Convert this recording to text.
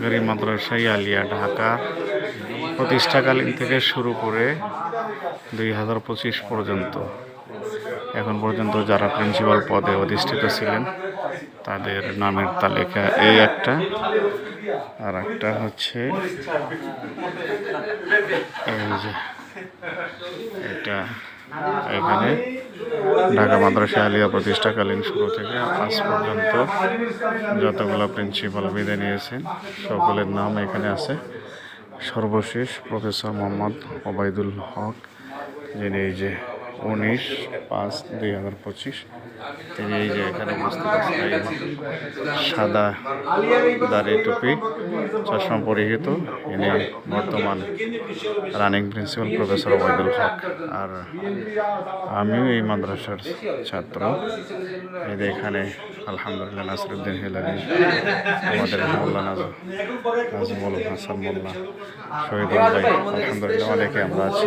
সরকারি মাদ্রাসাই আলিয়া ঢাকা। প্রতিষ্ঠাকালীন থেকে শুরু করে দুই হাজার পঁচিশ পর্যন্ত, এখন পর্যন্ত যারা প্রিন্সিপাল পদে অধিষ্ঠিত ছিলেন, তাদের নামের তালিকা এই একটা। আর একটা হচ্ছে এই যে, এটা এখানে। ঢাকা মাদ্রাসা আলিয়া প্রতিষ্ঠাকালীন শুরু থেকে আজ পর্যন্ত যতগুলো প্রিন্সিপাল বিদায় নিয়েছেন, সকলের নাম এখানে আছে। সর্বশেষ প্রফেসর মোহাম্মদ ওবায়দুল হক, যিনি এই যে উনিশ পাঁচ দুই হাজার পঁচিশ। তিনি এই যে এখানে বুঝতে পারছেন সাদা দাড়ি টুপি, চশমা পরিহিত, ইনি বর্তমান running principal professor Obaidul Haque. আর আমিও এই মাদ্রাসার ছাত্র। এই যে এখানে আলহামদুলিল্লাহ নাসরুদ্দিন হিলালি আমাদের মোল্লা নাজমুল হাসান মোল্লা শহীদুল ভাই, আলহামদুলিল্লাহ অনেকে আমরা আছি।